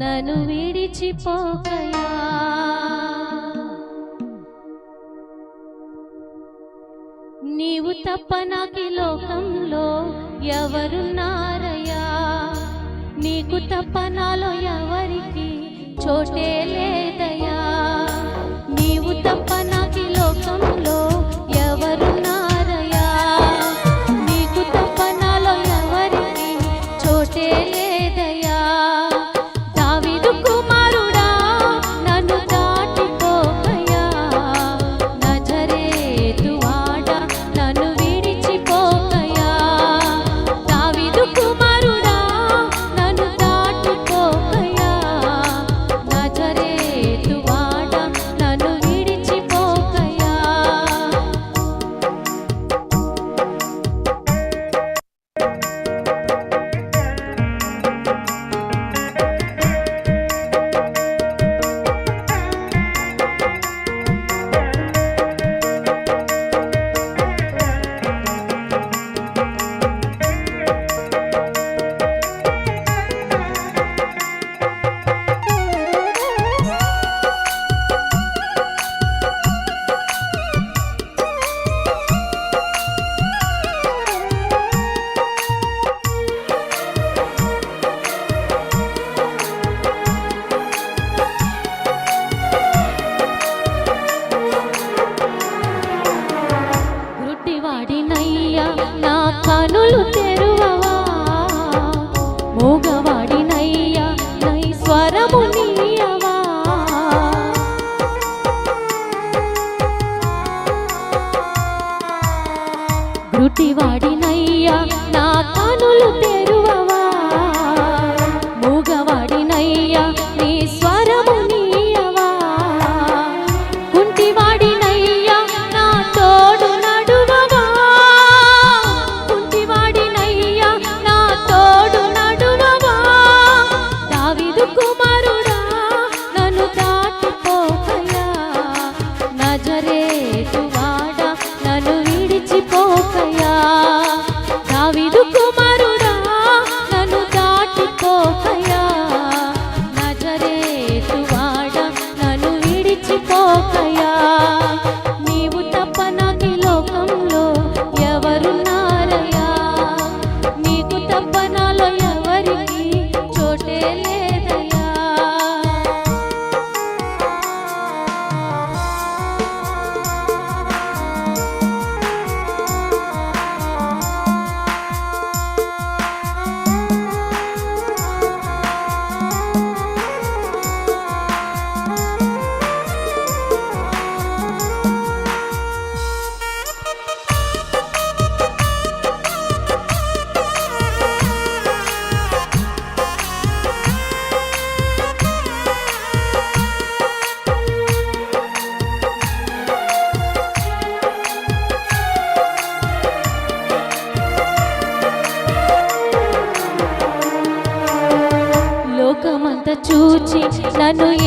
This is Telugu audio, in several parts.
నన్ను విడిచిపోకయా? నీవు తప్ప నాకి లోకంలో ఎవరున్నారయ్యా? నీకు తప్ప నాలో ఎవరికి చోటే లేదయ్యా? నీవు తప్ప నాకి లోకంలో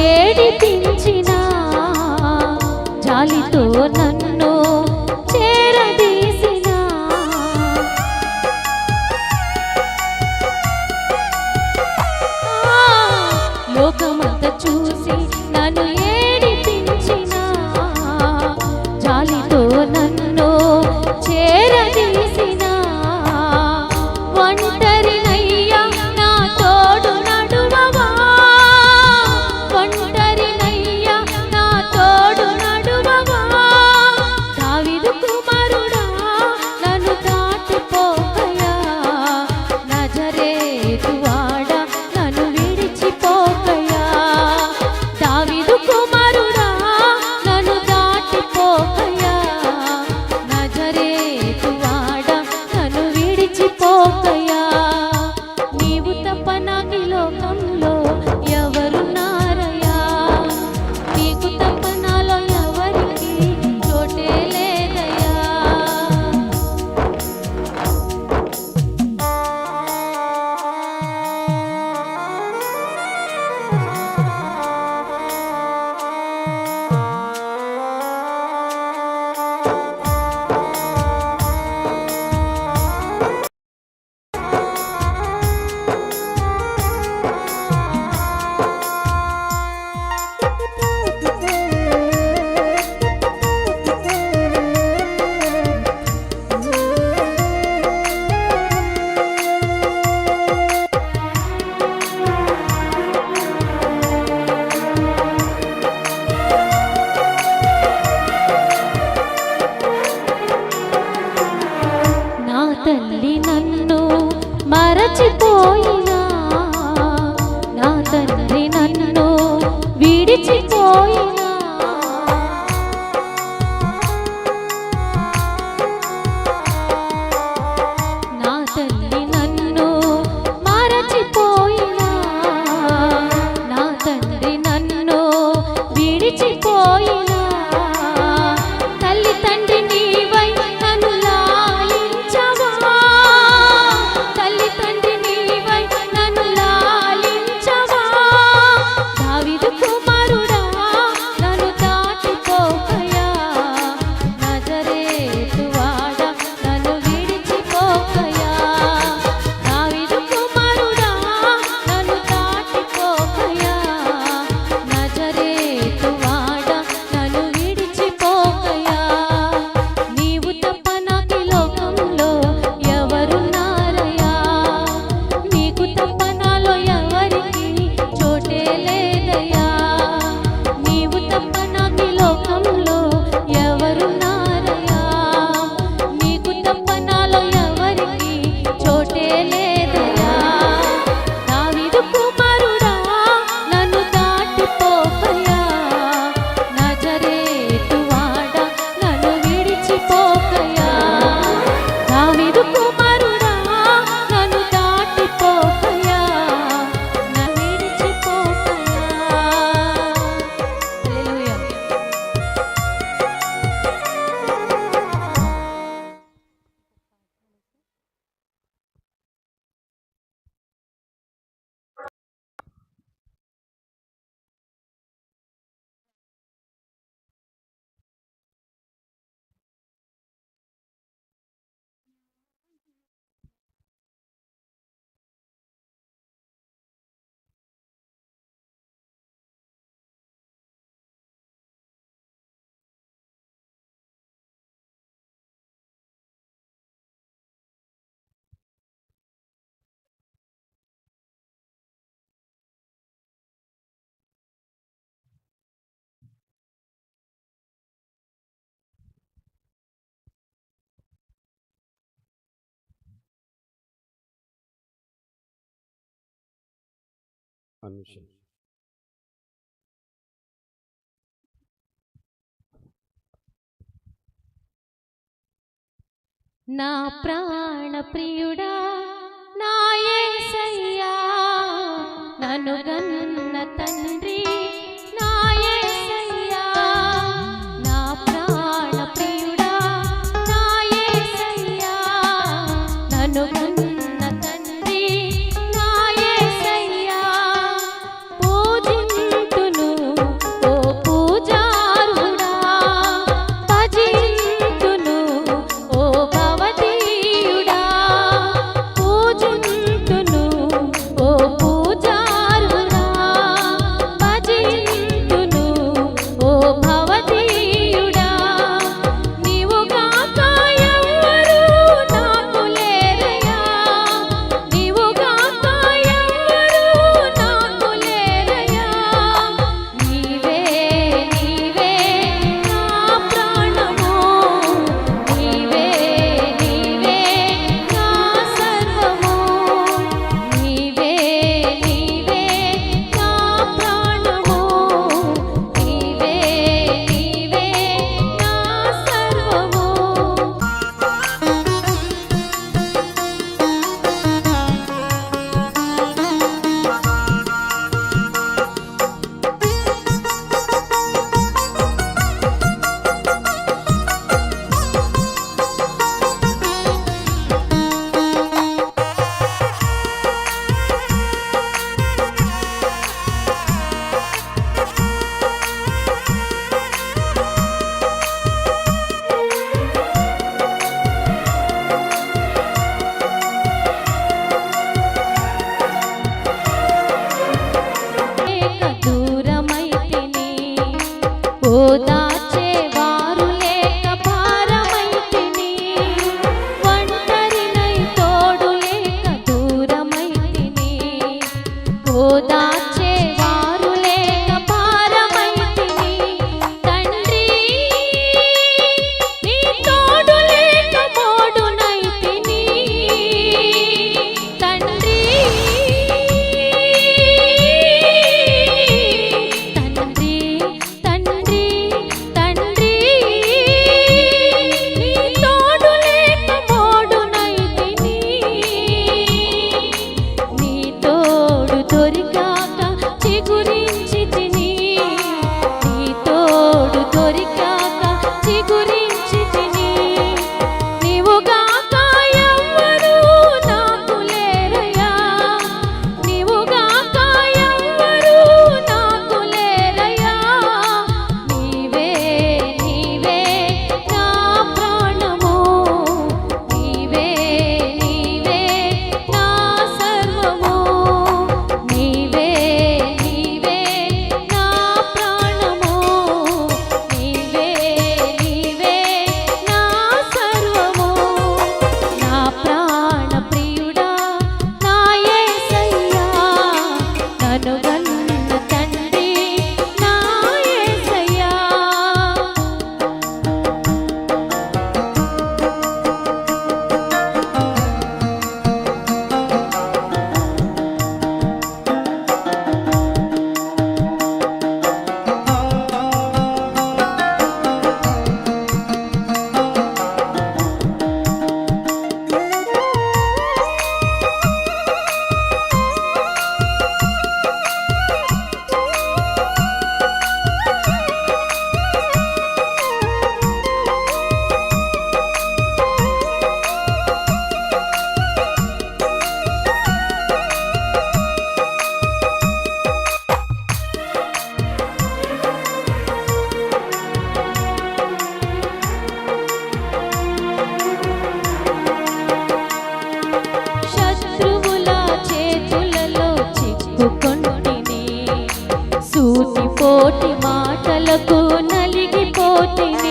ఏడిపించిన జాలితో నన్ను tiene अनुशासन నా ప్రాణ ప్రియుడా నాయే సయ్యా నను గన్న తండ్రి 不懂